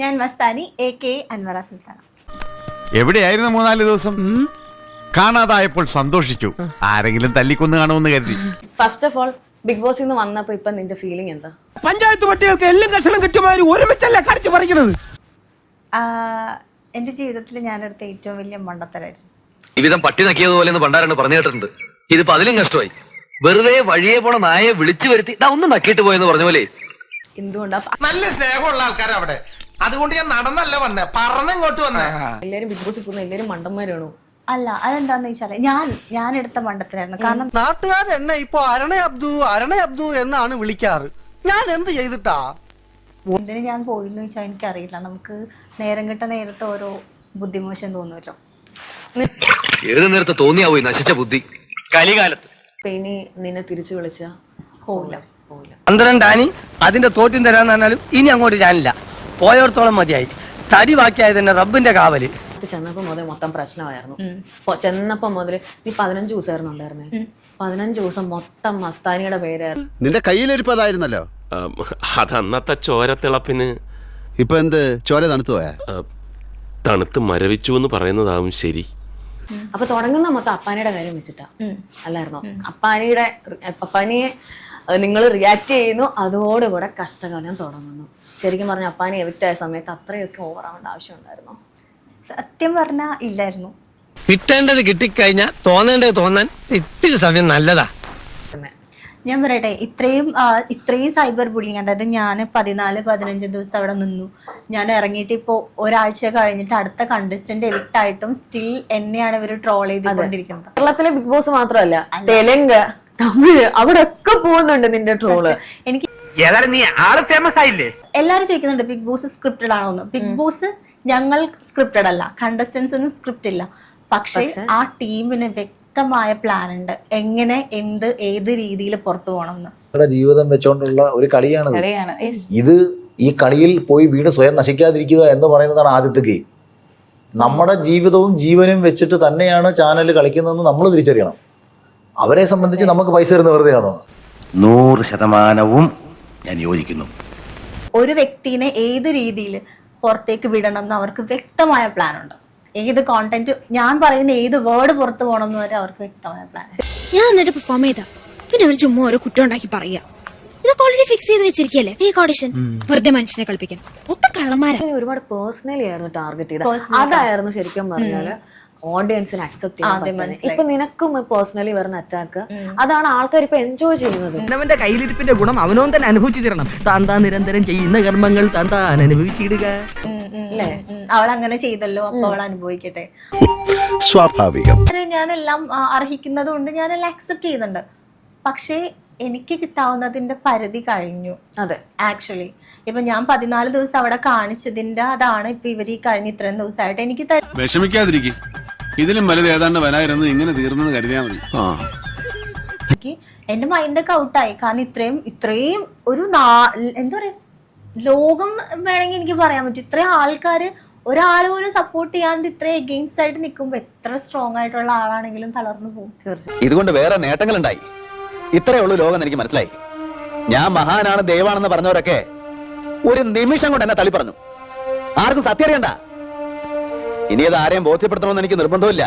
ഞാൻ Mastani A K അൻവറ Sultana. എവിടെയായിരുന്നു മൂന്നാൽ ദിവസം? കാണാതായപ്പോൾ സന്തോഷിച്ചു. ആരെങ്കിലും തല്ലിക്കൊന്ന് കാണുമെന്ന് കരുതി. ഫസ്റ്റ് ഓഫ് ഓൾ ബിഗ് ബോസിൽ നിന്ന് വന്നപ്പോ ഇപ്പൊ നിന്റെ ഫീലിംഗ് എന്താ? പഞ്ചായത്ത് പട്ടികൾക്ക് എല്ലാം കഷണം കിട്ടുമായി ഒരുമിച്ചല്ല കടിച്ചു പറിക്കണത്? എന്റെ ജീവിതത്തിൽ ജീവിതത്തിൽ ഞാനെടുത്ത ഏറ്റവും വലിയ മണ്ടത്തരായിരുന്നു. ജീവിതം പട്ടി നക്കിയതുപോലെ എന്ന് പണ്ടാരാണ് പറഞ്ഞു കേട്ടിട്ടുണ്ട്. ഇതിപ്പോ അതിലും കഷ്ടമായി. വെറുതെ വഴിയെ പോണ നായെ വിളിച്ചു വരുത്തി ഇതാ ഒന്ന് നക്കിയിട്ട് പോയെന്ന് പറഞ്ഞ പോലെ. എന്തുകൊണ്ടാ? നല്ല സ്നേഹമുള്ള ആൾക്കാരാ അവിടെ. അതുകൊണ്ട് ഞാൻ നടന്നല്ല വന്നേ. പറന്നിങ്ങോട്ട് വന്നേ. എല്ലാരും ബിഗ് ബോസിൽ പോകുന്ന എല്ലാരും മണ്ടന്മാരാണോ? അല്ല അതെന്താന്ന് വെച്ചാൽ ഞാൻ ഞാൻ എടുത്ത മണ്ടത്തിനായിരുന്നു കാരണം നാട്ടുകാർ എന്നെ ഇപ്പൊ അരണ അബ്ദു അരണ അബ്ദു എന്നാണ് വിളിക്കാറ്. ഞാൻ എന്ത് ചെയ്തിട്ടാ? എന്തിനു ഞാൻ പോയിന്ന് വെച്ചാൽ എനിക്കറിയില്ല. നമുക്ക് നേരം കിട്ട നേരത്തെ ഓരോ ബുദ്ധിമോശം തോന്നുമല്ലോ ഏത് നേരത്തെ തോന്നിയാവോ ഈ നശിച്ച ബുദ്ധി? കലികാലത്ത്. പിന്നെ ഇനി നിന്നെ തിരിച്ചു വിളിച്ച? പോവില്ല. പോവില്ല അന്തരം ഡാനി അതിന്റെ തോറ്റും തരാന്ന് പറഞ്ഞാലും ഇനി അങ്ങോട്ട് ഞാനില്ല. പോയോടത്തോളം മതിയായി. തടി ബാക്കിയായത് തന്നെ റബ്ബിന്റെ കാവൽ. ചെന്നപ്പോ മുതൽ മൊത്തം പ്രശ്നമായിരുന്നു. ചെന്നപ്പോ മുതൽ നീ പതിനഞ്ച് ദിവസമായിരുന്നു ഉണ്ടായിരുന്നേ പതിനഞ്ച് ദിവസം മൊത്തം മസ്താനിയുടെ പേരായിരുന്നു. നിന്റെ കയ്യിലിരിപ്പതായിരുന്നല്ലോ? അതന്നത്തെ ചോരത്തിളപ്പിന് ഇപ്പൊ എന്ത്? ചോര തണുത്തു പോയാ? തണുത്ത് മരവിച്ചു എന്ന് പറയുന്നതാവും ശരി. അപ്പൊ തുടങ്ങുന്ന മൊത്തം അപ്പാനിയുടെ കാര്യം വെച്ചിട്ടാ. അല്ലായിരുന്നോ? അപ്പാനിയുടെ അപ്പാനിയെ നിങ്ങൾ റിയാക്ട് ചെയ്യുന്നു. അതോടുകൂടെ കഷ്ടകാലം തുടങ്ങുന്നു. ശരിക്കും പറഞ്ഞ അപ്പാനെ എവിക്റ്റ് ആയ സമയത്ത് അത്രയൊക്കെ ഓവറാവേണ്ട ആവശ്യമുണ്ടായിരുന്നോ? ആവശ്യം ഉണ്ടായിരുന്നോ സത്യം പറഞ്ഞാ ഇല്ലായിരുന്നു. കിട്ടേണ്ടത് കിട്ടിക്കഴിഞ്ഞാൽ തോന്നേണ്ടത് തോന്നാൻ ഇത്തിരി സമയം നല്ലതാ. ഞാൻ പറയട്ടെ ഇത്രയും ഇത്രയും സൈബർ ബുള്ളിങ് അതായത് ഞാൻ പതിനാല് പതിനഞ്ച് ദിവസം അവിടെ നിന്നു. ഞാൻ ഇറങ്ങിയിട്ട് ഇപ്പോ ഒരാഴ്ച കഴിഞ്ഞിട്ട് അടുത്ത കണ്ടസ്റ്റന്റ് എവിക്റ്റ് ആയിട്ടും സ്റ്റിൽ എന്നെയാണ് ഇവർ ട്രോൾ ചെയ്തുകൊണ്ടിരിക്കുന്നത്. കേരളത്തിലെ ബിഗ് ബോസ് മാത്രമല്ല തെലുങ്ക് തമിഴ് അവിടെ ഒക്കെ പോകുന്നുണ്ട് നിന്റെ ട്രോൾ എനിക്ക് ഏതായാലും നീ ആൾ ഫേമസ് ആയില്ലേ? എല്ലാരും ചോദിക്കുന്നുണ്ട് ബിഗ് ബോസ് സ്ക്രിപ്റ്റഡ് ആണോന്ന് ബിഗ് ബോസ് ഞങ്ങൾ സ്ക്രിപ്റ്റഡ് അല്ല കണ്ടസ്റ്റൻസിന് സ്ക്രിപ്റ്റ് ഇല്ല. പക്ഷേ ആ ടീമിന് വ്യക്തമായ പ്ലാൻ ഉണ്ട്. എങ്ങനെ എന്ത് ഏത് രീതിയിൽ പുറത്തു പോകണം എന്ന്. നമ്മുടെ ജീവിതം വെച്ചുകൊണ്ടുള്ള ഒരു കളിയാണ്. ഇത് ഈ കളിയിൽ പോയി വീട് സ്വയം നശിക്കാതിരിക്കുക എന്ന് പറയുന്നതാണ് ആദ്യത്തെ ഗെയിം. നമ്മുടെ ജീവിതവും ജീവനും വെച്ചിട്ട് തന്നെയാണ് ചാനൽ കളിക്കുന്നതെന്ന് നമ്മൾ തിരിച്ചറിയണം. അവരെ സംബന്ധിച്ച് നമുക്ക് പൈസ തരുന്ന വെറുതെയാണോ നൂറ് ശതമാനവും ഞാൻ യോജിക്കുന്നു. ഒരു വ്യക്തിനെ ഏത് രീതിയിൽ പുറത്തേക്ക് വിടണം എന്ന് അവർക്ക് വ്യക്തമായ പ്ലാൻ ഉണ്ട്. ഏത് കോണ്ടന്റ് ഞാൻ പറയുന്ന ഏത് വേർഡ് പുറത്തു പോകണം എന്ന് വരെ അവർക്ക് വ്യക്തമായ പ്ലാൻ ഞാൻ എന്നിട്ട് പെർഫോം ചെയ്താ. പിന്നെ അവർ ചുമ്മാ ഓരോ കുറ്റം ഉണ്ടാക്കി പറയാ ഇതൊക്കെ ഓൾറെഡി ഫിക്സ് ചെയ്ത് വെച്ചിരിക്കല്ലേ ഫേക്ക് ഓഡിഷൻ വെറുതെ മനുഷ്യനെ കളിപ്പിക്കാൻ. ഒക്കെ കള്ളന്മാരാ. ഒരുപാട് പേഴ്സണലി ആയിരുന്നു ടാർഗറ്റ് ചെയ്തത്. അതായിരുന്നു ശരിക്കും പറഞ്ഞാൽ ഓഡിയൻസിന് അക്സെപ്റ്റ് ചെയ്യാൻ. ഇപ്പൊ നിനക്കും പേഴ്സണലി വരുന്ന അറ്റാക്ക് അതാണ് ആൾക്കാർ ഇപ്പൊ എൻജോയ് ചെയ്യുന്നത്. അവന്റെ കയ്യിലിരിപ്പിന്റെ ഗുണം അവനോ തന്നെ അനുഭവിച്ചു തരണം താൻ താൻ നിരന്തരം ചെയ്യുന്ന കർമ്മങ്ങൾ താൻ താൻ അനുഭവിച്ചിടുക. അവൾ അങ്ങനെ ചെയ്തല്ലോ അപ്പൊ അവൾ അനുഭവിക്കട്ടെ. സ്വാഭാവികം. ഞാനെല്ലാം അർഹിക്കുന്നത് കൊണ്ട് ഞാനെല്ലാം അക്സെപ്റ്റ് ചെയ്യുന്നുണ്ട്. പക്ഷേ എനിക്ക് കിട്ടാവുന്നതിന്റെ പരിധി കഴിഞ്ഞു. അതെ. ആക്ച്വലി ഇപ്പൊ ഞാൻ പതിനാല് ദിവസം അവിടെ കാണിച്ചതിന്റെ അതാണ് ഇപ്പൊ ഇവർ ഈ കഴിഞ്ഞ ഇത്രയും ദിവസമായിട്ട് എനിക്ക്. വിഷമിക്കാതിരിക്കും. ഇതിലും വലുത് ഏതാണ്ട് വരായിരുന്നു ഇങ്ങനെ തീർന്നെന്ന് കരുതിയാ മതി. എന്റെ മൈൻഡൊക്കെ ഔട്ടായി കാരണം ഇത്രയും ഇത്രയും ഒരു നാ- എന്താ പറയാ ലോകം വേണമെങ്കിൽ എനിക്ക് പറയാൻ പറ്റും. ഇത്രയും ആൾക്കാര് ഒരാൾ പോലും സപ്പോർട്ട് ചെയ്യാണ്ട് ഇത്രയും എഗെയിൻസ്റ്റ് ആയിട്ട് നിൽക്കുമ്പോ എത്ര സ്ട്രോങ് ആയിട്ടുള്ള ആളാണെങ്കിലും തളർന്നു പോകും. തീർച്ചയായും. ഇതുകൊണ്ട് വേറെ നേട്ടങ്ങൾ ഉണ്ടായി ഇത്രയേ ഉള്ളൂ ലോകം എനിക്ക് മനസ്സിലായി. ഞാൻ മഹാനാണ് ദൈവാണെന്ന് പറഞ്ഞവരൊക്കെ ഒരു നിമിഷം കൊണ്ട് എന്നെ തള്ളി പറഞ്ഞു ആർക്കും സത്യം അറിയണ്ട. ഇനി അത് ആരെയും ബോധ്യപ്പെടുത്തണമെന്ന് എനിക്ക് നിർബന്ധമില്ല